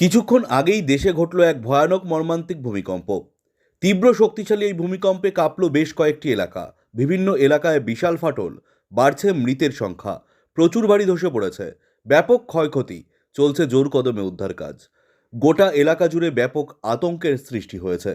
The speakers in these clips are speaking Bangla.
কিছুক্ষণ আগেই দেশে ঘটল এক ভয়ানক মর্মান্তিক ভূমিকম্প। তীব্র শক্তিশালী এই ভূমিকম্পে কাঁপল বেশ কয়েকটি এলাকা। বিভিন্ন এলাকায় বিশাল ফাটল, বাড়ছে মৃতের সংখ্যা, প্রচুর বাড়ি ধসে পড়েছে, ব্যাপক ক্ষয়ক্ষতি, চলছে জোর কদমে উদ্ধার কাজ। গোটা এলাকা জুড়ে ব্যাপক আতঙ্কের সৃষ্টি হয়েছে।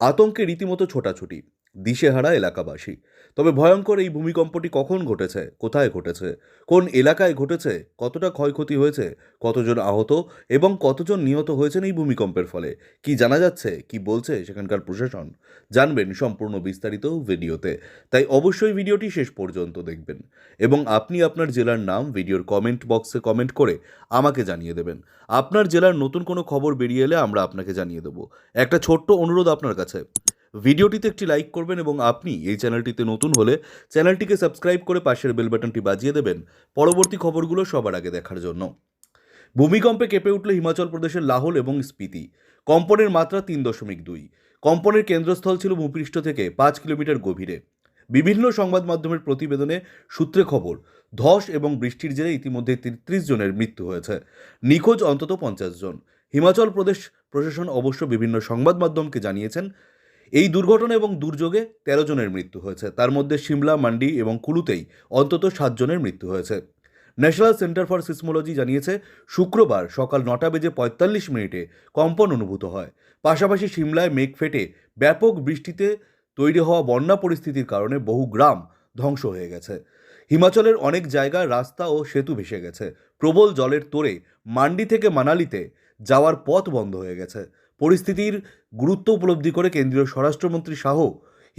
আতঙ্কে রীতিমতো ছোটাছুটি। দিশেহারা এলাকাবাসী। তবে ভয়ঙ্কর এই ভূমিকম্পটি কখন ঘটেছে, কোথায় ঘটেছে, কোন এলাকায় ঘটেছে, কতটা ক্ষয়ক্ষতি হয়েছে, কতজন আহত এবং কতজন নিহত হয়েছেন এই ভূমিকম্পের ফলে, কি জানা যাচ্ছে, কি বলছে সেখানকার প্রশাসন, জানবেন সম্পূর্ণ বিস্তারিত ভিডিওতে। তাই অবশ্যই ভিডিওটি শেষ পর্যন্ত দেখবেন এবং আপনি আপনার জেলার নাম ভিডিওর কমেন্ট বক্সে কমেন্ট করে আমাকে জানিয়ে দেবেন। আপনার জেলার নতুন কোনো খবর বেরিয়ে এলে আমরা আপনাকে জানিয়ে দেবো। একটা ছোট্ট অনুরোধ আপনার কাছে। ভিডিওটিতে একটি লাইক করবেন এবং আপনি এই চ্যানেলটিতে নতুন হলে চ্যানেলটিকে সাবস্ক্রাইব করে পাশের বেল বাটনটি বাজিয়ে দেবেন পরবর্তী খবরগুলো সবার আগে দেখার জন্য। ভূমিকম্পে কেঁপে উঠল হিমাচল প্রদেশের লাহোল এবং স্পিতি। কম্পনের মাত্রা তিন দশমিক দুই। কম্পনের কেন্দ্রস্থল ছিল ভূপৃষ্ঠ থেকে পাঁচ কিলোমিটার গভীরে। বিভিন্ন সংবাদ মাধ্যমের প্রতিবেদনে সূত্রে খবর, ধস এবং বৃষ্টির জেরে ইতিমধ্যে তেত্রিশ জনের মৃত্যু হয়েছে। নিখোঁজ অন্তত পঞ্চাশ জন। হিমাচল প্রদেশ প্রশাসন অবশ্য বিভিন্ন সংবাদ মাধ্যমকে জানিয়েছেন এই দুর্ঘটনা এবং দুর্যোগে তেরো জনের মৃত্যু হয়েছে। তার মধ্যে সিমলা, মান্ডি এবং কুলুতেই অন্তত সাতজনের মৃত্যু হয়েছে। ন্যাশনাল সেন্টার ফর সিসমোলজি জানিয়েছে, শুক্রবার সকাল নটা বেজে পঁয়তাল্লিশ মিনিটে কম্পন অনুভূত হয়। পাশাপাশি সিমলায় মেঘ ফেটে ব্যাপক বৃষ্টিতে তৈরি হওয়া বন্যা পরিস্থিতির কারণে বহু গ্রাম ধ্বংস হয়ে গেছে। হিমাচলের অনেক জায়গায় রাস্তা ও সেতু ভেসে গেছে। প্রবল জলের তোড়ে মান্ডি থেকে মানালিতে যাওয়ার পথ বন্ধ হয়ে গেছে। পরিস্থিতির গুরুত্ব উপলব্ধি করে কেন্দ্রীয় স্বরাষ্ট্রমন্ত্রী শাহ,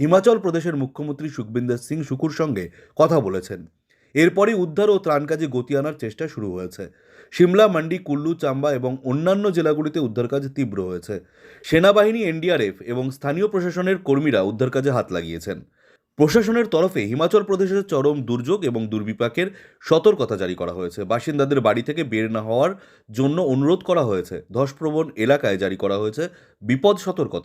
হিমাচল প্রদেশের মুখ্যমন্ত্রী সুখবিন্দর সিং সুকুর সঙ্গে কথা বলেছেন। এরপরই উদ্ধার ও ত্রাণ কাজে গতি আনার চেষ্টা শুরু হয়েছে। সিমলা, মান্ডি, কুল্লু, চাম্বা এবং অন্যান্য জেলাগুলিতে উদ্ধার কাজ তীব্র হয়েছে। সেনাবাহিনী, এনডিআরএফ এবং স্থানীয় প্রশাসনের কর্মীরা উদ্ধার কাজে হাত লাগিয়েছেন। প্রশাসনের তরফে হিমাচল প্রদেশের চরম দুর্যোগ এবং দুর্বিপাকের সতর্কতা জারি করা হয়েছে। বাসিন্দাদের বাড়ি থেকে বের না হওয়ার জন্য অনুরোধ করা হয়েছে। ধসপ্রবণ এলাকায় জারি করা হয়েছে। বিপদ সতর্কতা।